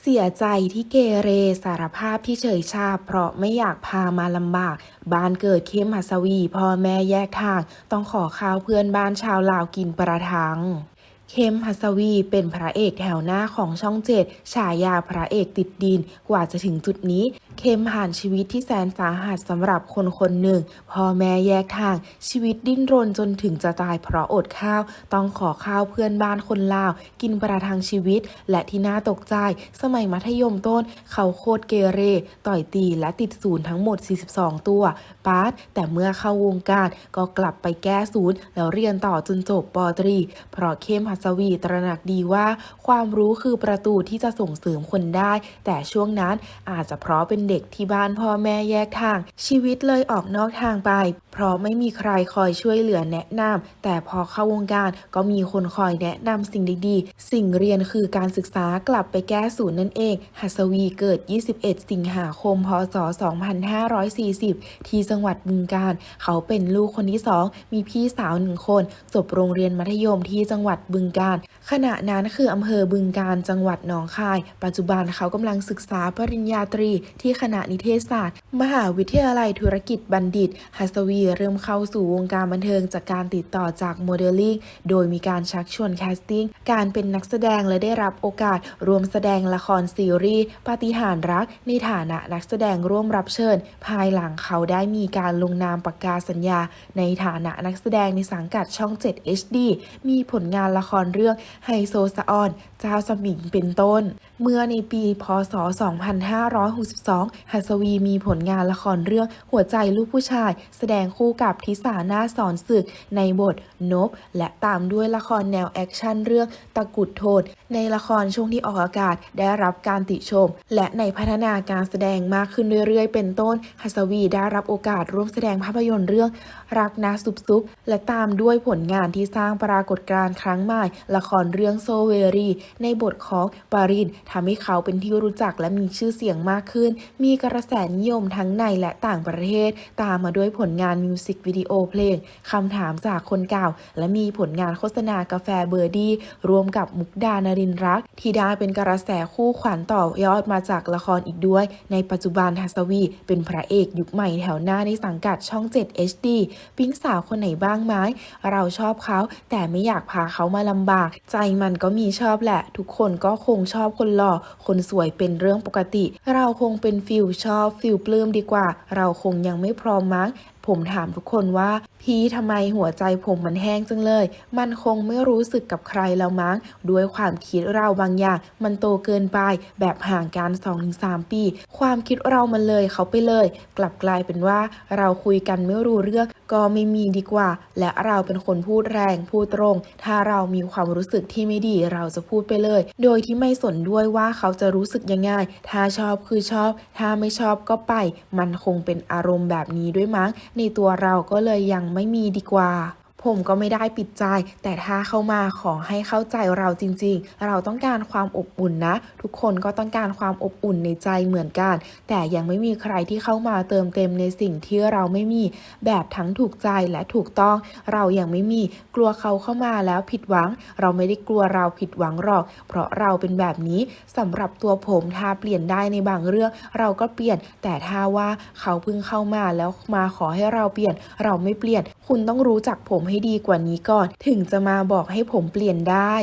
เสียใจที่เกเรสารภาพที่เฉยชาเพราะไม่อยากพามาลำบาก บ้านเกิดเข้มหัสวีพ่อแม่แยกทาง ต้องขอข้าวเพื่อนบ้านชาวลาวกินประทังเข้มหัสวีเป็นพระเอกแถวหน้าของช่องเจ็ดฉายาพระเอกติดดิน กว่าจะถึงจุดนี้ เข้มผ่านชีวิตที่แสนสาหัสสำหรับคนคนหนึ่งพ่อแม่แยกทาง ชีวิตดิ้นรนจนถึงจะตายเพราะอดข้าว ต้องขอข้าวเพื่อนบ้านคนลาว กินประทังชีวิต และที่น่าตกใจ สมัยมัธยมต้น เขาโคตรเกเร ต่อยตีและติดศูนย์ทั้งหมด 42 ตัวปาร์ตแต่เมื่อเข้าวงการก็กลับไปแก้ศูนย์ แล้วเรียนต่อจนจบปตรี เพราะเข้มหัสวีตระหนักดีว่า ความรู้คือประตูที่จะส่งเสริมคนได้ แต่ช่วงนั้นอาจจะเพราะเป็นเด็กที่บ้านพ่อแม่แยกทาง ชีวิตเลยออกนอกทางไป เพราะไม่มีใครคอยช่วยเหลือแนะนำแต่พอเข้าวงการก็มีคนคอยแนะนำสิ่งดีๆ สิ่งเรียนคือการศึกษากลับไปแก้ศูนย์นั่นเอง หัสวีเกิด 21 สิงหาคม พศ 2540 ที่จังหวัดบึงกาฬเขาเป็นลูกคนที่สองมีพี่สาวหนึ่งคน จบโรงเรียนมัธยมที่จังหวัดบึงกาฬขณะนั้นคืออำเภอบึงกาฬจังหวัดหนองคาย ปัจจุบันเขากำลังศึกษาปริญญาตรีที่คณะนิเทศศาสตร์ มหาวิทยาลัยธุรกิจบัณฑิต หัสวี เริ่มเข้าสู่วงการบันเทิงจากการติดต่อจากโมเดลลิ่ง โดยมีการชักชวนแคสติ้ง การเป็นนักแสดงและได้รับโอกาสรวมแสดงละครซีรีส์ปาฏิหาริย์รัก ในฐานะนักแสดงร่วมรับเชิญ ภายหลังเขาได้มีการลงนามปากกาสัญญา ในฐานะนักแสดงในสังกัดช่อง 7 HD มีผลงานละครเรื่องไฮโซสะออน เจ้าสมิงเป็นต้น เมื่อในปี พศ 2562หัสวีมีผลงานละครเรื่องหัวใจลูกผู้ชาย แสดงคู่กับทิสาหน้าสอนศึกในบทนบ และตามด้วยละครแนวแอคชั่นเรื่องตะกุดโทน ในละครช่วงที่ออกอากาศได้รับการติชม และในพัฒนาการแสดงมากขึ้นเรื่อยๆ เป็นต้น หัสวีได้รับโอกาสร่วมแสดงภาพยนตร์เรื่องรักนะซุบซุบและตามด้วยผลงานที่สร้างปรากฏการณ์ครั้งใหม่ ละครเรื่องโซเวรีในบทของปารินทำให้เขาเป็นที่รู้จักและมีชื่อเสียงมากขึ้นมีกระแสนิยมทั้งในและต่างประเทศ ตามมาด้วยผลงานมิวสิกวิดีโอเพลงคำถามจากคนเก่า และมีผลงานโฆษณากาแฟเบอร์ดี้รวมกับมุกดานรินรัก ที่ได้เป็นกระแสคู่ขวัญต่อยอดมาจากละครอีกด้วย ในปัจจุบันฮัสวี เป็นพระเอกยุคใหม่แถวหน้าในสังกัดช่อง 7 HD ปิ๊งสาวคนไหนบ้างไหมเราชอบเขา แต่ไม่อยากพาเขามาลำบาก ใจมันก็มีชอบแหละ ทุกคนก็คงชอบคนหล่อคนสวยเป็นเรื่องปกติ เราคงเป็นฟิลชอบฟิลปลื้มดีกว่า เราคงยังไม่พร้อมมั้ง ผมถามทุกคนว่า พี่ทำไมหัวใจผมมันแห้งจังเลย มันคงไม่รู้สึกกับใครแล้วมั้ง ด้วยความคิดเราบางอย่าง มันโตเกินไป แบบห่างกัน 2-3 ปี ความคิดเรามันเลยเขาไปเลย กลับกลายเป็นว่าเราคุยกันไม่รู้เรื่องก็ไม่มีดีกว่า และเราเป็นคนพูดแรงพูดตรง ถ้าเรามีความรู้สึกที่ไม่ดีเราจะพูดไปเลย โดยที่ไม่สนด้วยว่าเขาจะรู้สึกยังไง ถ้าชอบคือชอบ ถ้าไม่ชอบก็ไป มันคงเป็นอารมณ์แบบนี้ด้วยมั้งในตัวเราก็เลยยังไม่มีดีกว่า ผมก็ไม่ได้ปิดใจ แต่ถ้าเข้ามาขอให้เข้าใจเราจริง ๆ เราต้องการความอบอุ่นนะ ทุกคนก็ต้องการความอบอุ่นในใจเหมือนกัน แต่ยังไม่มีใครที่เข้ามาเติมเต็มในสิ่งที่เราไม่มี แบบทั้งถูกใจและถูกต้อง เรายังไม่มี กลัวเขาเข้ามาแล้วผิดหวัง เราไม่ได้กลัวเราผิดหวังหรอก เพราะเราเป็นแบบนี้สำหรับตัวผมถ้าเปลี่ยนได้ในบางเรื่อง เราก็เปลี่ยน แต่ถ้าว่าเขาเพิ่งเข้ามาแล้วมาขอให้เราเปลี่ยน เราไม่เปลี่ยน คุณต้องรู้จักผมให้ดีกว่านี้ก่อน ถึงจะมาบอกให้ผมเปลี่ยนได้